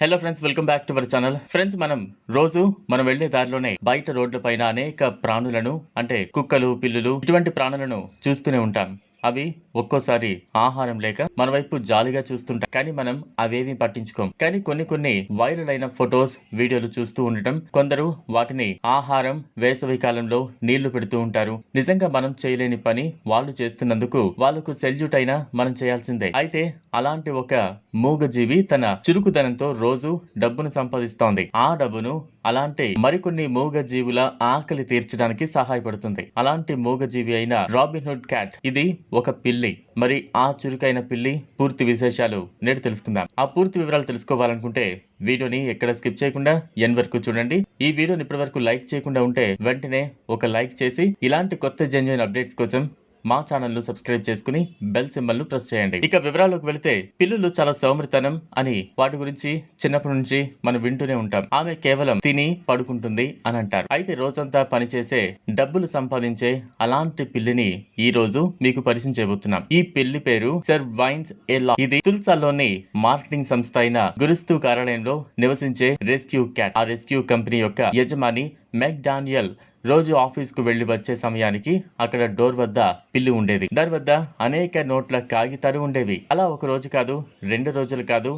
Hello friends welcome back to our channel friends మనం రోజు మనం వెళ్ళే దారిలోనే బయట రోడ్ల పైన అనేక ప్రాణులను అంటే కుక్కలు పిల్లులు ఇటువంటి ప్రాణులను చూస్తూనే ఉంటాం. అవి ఒక్కోసారి ఆహారం లేక మన వైపు జాలిగా చూస్తుంటాం కానీ మనం అవేవి పట్టించుకోం. కానీ కొన్ని కొన్ని వైరల్ అయిన ఫొటోస్ వీడియోలు చూస్తూ ఉండటం కొందరు వాటిని ఆహారం వేసవి కాలంలో నీళ్ళు పెడుతూ ఉంటారు. నిజంగా మనం చేయలేని పని వాళ్ళు చేస్తున్నందుకు వాళ్ళకు సెల్యూట్ అయినా మనం చేయాల్సిందే. అయితే అలాంటి ఒక మూగజీవి తన చురుకుదనంతో రోజు డబ్బును సంపాదిస్తోంది. ఆ డబ్బును అలాంటి మరికొన్ని మూగజీవుల ఆకలి తీర్చడానికి సహాయపడుతుంది. అలాంటి మూగజీవి అయిన రాబిన్హుడ్ క్యాట్ ఇది ఒక పిల్లి. మరి ఆ చురుకైన పిల్లి పూర్తి విశేషాలు నేడు తెలుసుకుందాం. ఆ పూర్తి వివరాలు తెలుసుకోవాలనుకుంటే వీడియోని ఎక్కడ స్కిప్ చేయకుండా ఎన్ వరకు చూడండి. ఈ వీడియోని ఇప్పటి వరకు లైక్ చేయకుండా ఉంటే వెంటనే ఒక లైక్ చేసి ఇలాంటి కొత్త జెన్యున్ అప్డేట్స్ కోసం మా ఛానల్ను సబ్స్క్రైబ్ చేసుకుని బెల్ సింబల్ను ప్రెస్ చేయండి. ఇక వివరాల్లోకి వెళితే పిల్లులు చాలా సౌమృతనం అని వాటి గురించి చిన్నప్పటి నుంచి మనం వింటూనే ఉంటాం. ఆమె కేవలం తిని పడుకుంటుంది అని అంటారు. అయితే రోజంతా పనిచేసే డబ్బులు సంపాదించే అలాంటి పిల్లిని ఈ రోజు మీకు పరిచయం చేయబోతున్నాం. ఈ పిల్లి పేరు సర్ వైన్స్ ఎల్లా ఇది తుల్సాలోని మార్కెటింగ్ సంస్థ అయిన గురుస్తు కార్యాలయంలో నివసించే రెస్క్యూ క్యాట్. ఆ రెస్క్యూ కంపెనీ యొక్క యజమాని మెక్ డానియల్ రోజు ఆఫీస్కు వెళ్ళి వచ్చే సమయానికి అక్కడ డోర్ వద్ద పిల్లి ఉండేది. దాని వద్ద అనేక నోట్ల కాగితాలు ఉండేవి. అలా ఒక రోజు కాదు రెండు రోజులు కాదు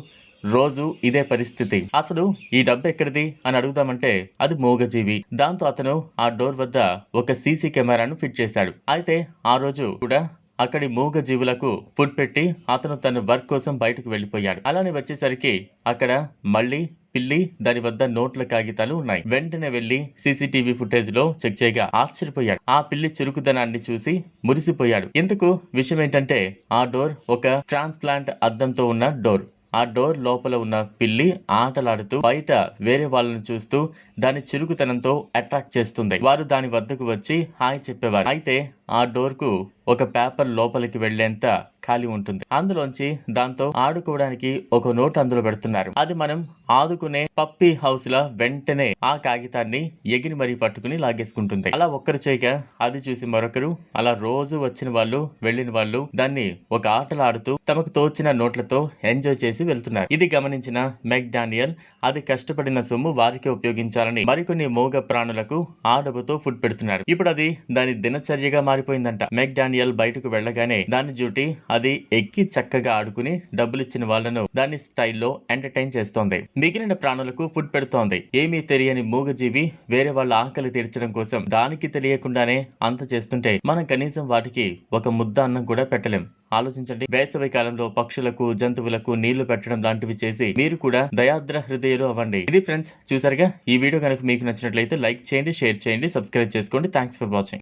రోజు ఇదే పరిస్థితి. అసలు ఈ డబ్బు ఎక్కడిది అని అడుగుదామంటే అది మూగజీవి. దాంతో అతను ఆ డోర్ వద్ద ఒక సీసీ కెమెరాను ఫిట్ చేశాడు. అయితే ఆ రోజు కూడా అక్కడి మూగజీవులకు ఫుడ్ పెట్టి అతను తన వర్క్ కోసం బయటకు వెళ్ళిపోయాడు. అలానే వచ్చేసరికి అక్కడ మళ్ళీ పిల్లి దాని వద్ద నోట్ల కాగితాలు ఉన్నాయి. వెంటనే వెళ్ళి సీసీటీవీ ఫుటేజ్లో చెక్ చేయగా ఆశ్చర్యపోయాడు. ఆ పిల్లి చురుకుదనాన్ని చూసి మురిసిపోయాడు. ఎందుకు? విషయం ఏంటంటే ఆ డోర్ ఒక ట్రాన్స్ప్లాంట్ అద్దంతో ఉన్న డోర్. ఆ డోర్ లోపల ఉన్న పిల్లి ఆటలాడుతూ బయట వేరే వాళ్ళని చూస్తూ దాని చురుకుతనంతో అట్రాక్ట్ చేస్తుంది. వారు దాని వద్దకు వచ్చి హాయ్ చెప్పేవారు. అయితే ఆ డోర్కు ఒక పేపర్ లోపలికి వెళ్ళేంత ఖాళీ ఉంటుంది. అందులోంచి దాంతో ఆడుకోవడానికి ఒక నోట్ అందులో పెడుతున్నారు. అది మనం ఆదుకునే పప్పీ హౌస్ లా వెంటనే ఆ కాగితాన్ని ఎగిరి మరీ పట్టుకుని లాగేసుకుంటుంది. అలా ఒక్కరు చేయక అది చూసి మరొకరు అలా రోజు వచ్చిన వాళ్ళు వెళ్ళిన వాళ్ళు దాన్ని ఒక ఆటలు ఆడుతూ తమకు తోచిన నోట్లతో ఎంజాయ్ చేసి వెళ్తున్నారు. ఇది గమనించిన మెక్ డానియల్ అది కష్టపడిన సొమ్ము వారికి ఉపయోగించాలని మరికొన్ని మూగ ప్రాణులకు ఆ డబ్బుతో ఫుడ్ పెడుతున్నారు. ఇప్పుడు అది దాని దినచర్యగా మారిపోయిందంట. మెక్ డానియల్ బయటకు వెళ్ళగానే దాని డ్యూటీ అది ఎక్కి చక్కగా ఆడుకుని డబ్బులు ఇచ్చిన వాళ్ళను దాని స్టైల్లో ఎంటర్టైన్ చేస్తోంది. మిగిలిన ప్రాణులకు ఫుడ్ పెడుతోంది. ఏమీ తెలియని మూగజీవి వేరే వాళ్ళ ఆకలి తీర్చడం కోసం దానికి తెలియకుండానే అంత చేస్తుంటే మనం కనీసం వాటికి ఒక ముద్ద అన్నం కూడా పెట్టలేం. ఆలోచించండి. వేసవి కాలంలో పక్షులకు జంతువులకు నీళ్ళు పెట్టడం లాంటివి చేసి మీరు కూడా దయాద్ర హృదయాలు అవ్వండి. ఇది ఫ్రెండ్స్ చూసారుగా? ఈ వీడియో కనుక మీకు నచ్చినట్లయితే లైక్ చేయండి షేర్ చేయండి సబ్స్క్రైబ్ చేసుకోండి. Thanks for watching.